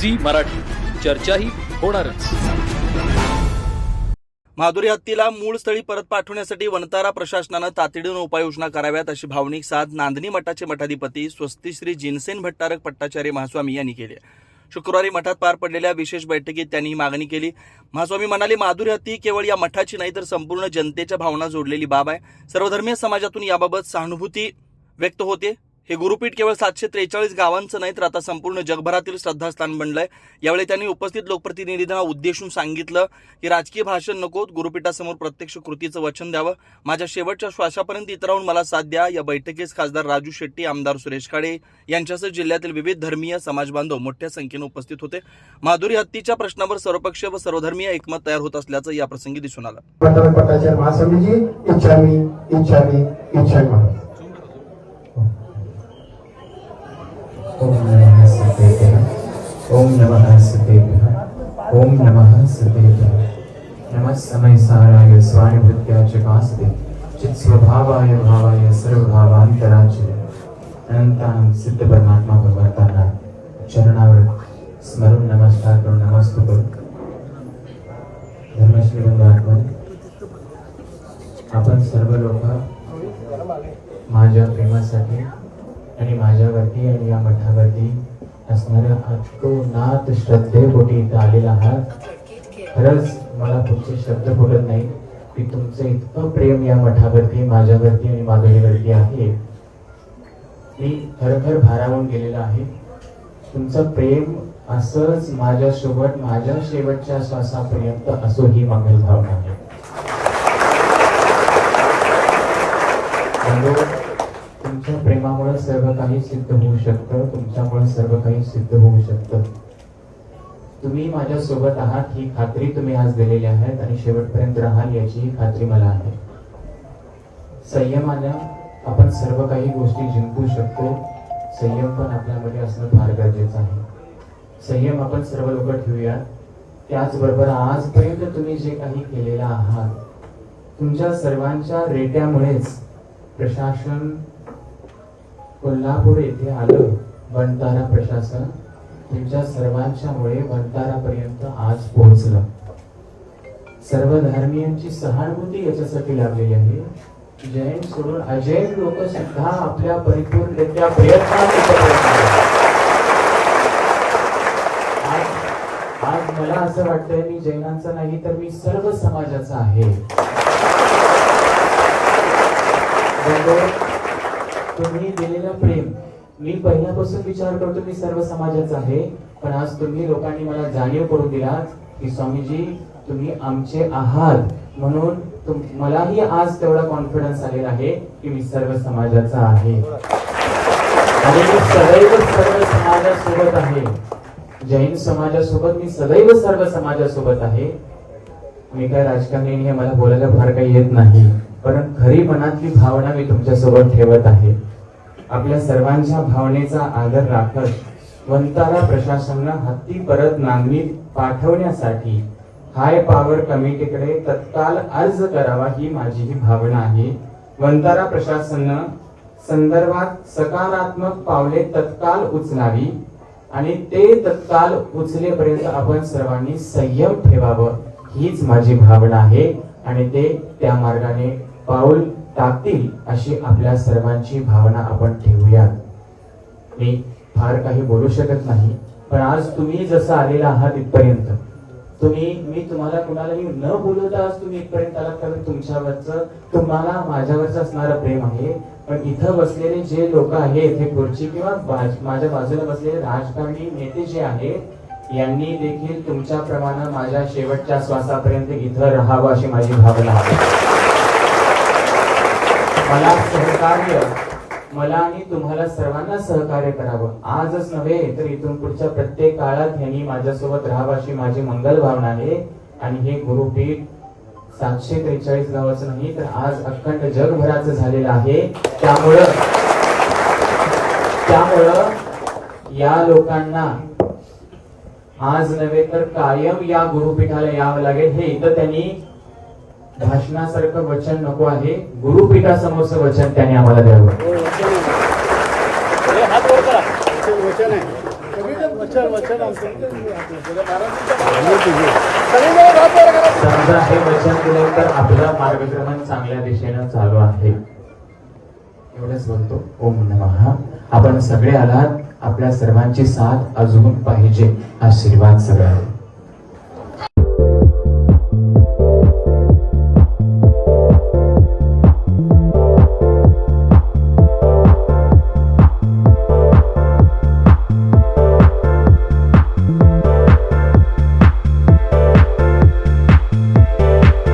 Zee Marathi. चर्चाही होणारच. माधुरी हत्तीला मूळ स्थळी परत पाठवण्यासाठी वनतारा प्रशासनानं तातडीनं उपाययोजना कराव्यात अशी भावनिक साथ नांदणी मठाचे मठाधिपती स्वस्तिश्री जिनसेन भट्टारक पट्टाचार्य महास्वामी यांनी केली शुक्रवारी मठात पार पडलेल्या विशेष बैठकीत त्यांनी ही मागणी केली. महास्वामी म्हणाले माधुरी हत्ती केवळ या मठाची नाही तर संपूर्ण जनतेच्या भावना जोडलेली बाब आहे. सर्वधर्मीय समाजातून याबाबत सहानुभूती व्यक्त होते. हे गुरुपीठ केवळ सातशे त्रेचाळीस गावांचं नाही तर आता संपूर्ण जगभरातील श्रद्धास्थान बनलंय. यावेळी त्यांनी उपस्थित लोकप्रतिनिधींना उद्देशून सांगितलं की राजकीय भाषण नको गुरुपीठासमोर प्रत्यक्ष कृतीचं वचन द्यावं. माझ्या शेवटच्या श्वासापर्यंत इथं राहून मला साथ द्या. या बैठकीस खासदार राजू शेट्टी आमदार सुरेश खाडे यांच्यासह जिल्ह्यातील विविध धर्मीय समाजबांधव मोठ्या संख्येनं उपस्थित होते. माधुरी हत्तीच्या प्रश्नावर सर्वपक्षीय व सर्वधर्मीय एकमत तयार होत असल्याचं या प्रसंगी दिसून आलं. ओम नमः सतेभ्यः ओम नमः सतेभ्यः ओम नमः सतेभ्यः नमः समय साराय स्वानुभृत्या च कास्ते चित् स्वभावाय भावाय सर्वभावांतराचे अनंतानं सिद्ध परमात्मा भगवंतांना चरणावर स्मरून नमस्कार करून नमस्कार करू धर्मश्री बंधू आपण सर्व लोक माझ्या प्रेमासाठी आणि माझ्यावरती आणि या मठावरती असणाऱ्या अतोनात श्रद्धेपोटी इथं आलेला आहात. खरंच मला पुढचे शब्द बोलत नाही की तुमचं इतकं प्रेम या मठावरती माझ्यावरती आणि माधुरीवरती आहे. मी खरोखर भारावून गेलेलं आहे. तुमचं प्रेम असंच माझ्यासोबत माझ्या शेवटच्या श्वासापर्यंत असो ही मंगल भावना आहे बंधू, तुमच्या प्रेमामुळे सर्व काही सिद्ध होऊ शकतं तुमच्यामुळे सर्व काही सिद्ध होऊ शकतं. तुम्ही माझ्या सोबत आहात ही खात्री तुम्ही आज दिलेली आहेत आणि शेवटपर्यंत राहाल याची खात्री मला आहे. संयमानं आपण सर्व काही गोष्टी जिंकू शकतो. संयम पण आपल्यामध्ये असणं फार गरजेचं आहे. संयम आपण सर्व लोक ठेवूया त्याचबरोबर आजपर्यंत तुम्ही जे काही केलेलं आहात तुमच्या सर्वांच्या रेट्यामुळेच प्रशासन कोल्हापूर येथे आलं वनतारा प्रशासन तुमच्या सर्वांच्यामुळे मुळे आज पोहोचलं. सर्व धर्मियांची सहानुभूती याच्यासाठी लाभलेली आहे. जैन सोडून अजैन लोक सुद्धा आपल्या परिपूर्णरित्या प्रयत्नात आज मला असं वाटतंय मी जैनांचा नाही तर मी सर्व समाजाचा आहे. म्हणजे तुम्ही दिलेलं प्रेम मी पहिल्यापासून विचार करतो मी सर्व समाजाचा आहे पण आज तुम्ही लोकांनी मला जाणीव करून दिला की स्वामीजी तुम्ही आमचे आहात. म्हणून मलाही आज तेवढा कॉन्फिडन्स आलेला आहे की मी सर्व समाजाचा आहे. आणि मी सदैव सर्व समाजासोबत आहे. जैन समाजासोबत मी सदैव सर्व समाजासोबत आहे. मी काय राजकारणी हे मला बोलायला फार काही येत नाही. पण खरी मनातली भावना मी तुमच्यासोबत ठेवत आहे. आपल्या सर्वांच्या भावनेचा आदर राखत वंतारा प्रशासनानं हत्ती परत नांगणीत पाठवण्यासाठी हाय पॉवर कमिटीकडे तत्काल अर्ज करावा ही माझी ही भावना आहे. वंतारा प्रशासनानं संदर्भात सकारात्मक पावले तत्काल उचलावी आणि ते तत्काल उचलेपर्यंत आपण सर्वांनी संयम ठेवावं हीच माझी भावना आहे आणि ते त्या मार्गाने पाऊल टाकतील अशी आपल्या सर्वांची भावना आपण ठेवूयात. मी फार काही बोलू शकत नाही पण आज तुम्ही जसं आलेला आहात इथपर्यंत तुम्ही मी तुम्हाला कुणालाही न बोलवता आज तुम्ही इथपर्यंत आलात कारण तुमच्यावरचं तुम्हाला माझ्यावरचं असणारं प्रेम आहे. पण इथं बसलेले जे लोक आहेत हे खुर्ची किंवा माझ्या बाजूला बसलेले राजकारणी नेते जे आहेत यांनी देखील तुमच्या प्रमाणे माझ्या शेवटच्या श्वासापर्यंत इथं राहावं अशी माझी भावना आहे. मला सहकार्य मला आणि तुम्हाला सर्वांना सहकार्य करावं. आजच नव्हे तर इथून पुढच्या प्रत्येक काळात यांनी माझ्यासोबत राहावं अशी माझी मंगल भावना आहे. आणि हे गुरुपीठ सातशे त्रेचाळीस गावाचं नाही तर आज अखंड जगभराचं झालेलं आहे. त्यामुळं त्यामुळं या लोकांना आज नव्हे तर कायम या गुरुपीठाला यावं लागेल. हे इथं त्यांनी भाषणासारखं वचन नको आहे. गुरुपीठासमोरचं वचन त्यांनी आम्हाला द्यावं. वचन आहे. समजा हे वचन दिलं तर आपलं मार्गक्रमण चांगल्या दिशेनं चालू आहे. एवढंच बोलतो. ओम नमः. आपण सगळे आलात. आपल्या सर्वांची साथ अजून पाहिजे. आशीर्वाद सगळ्या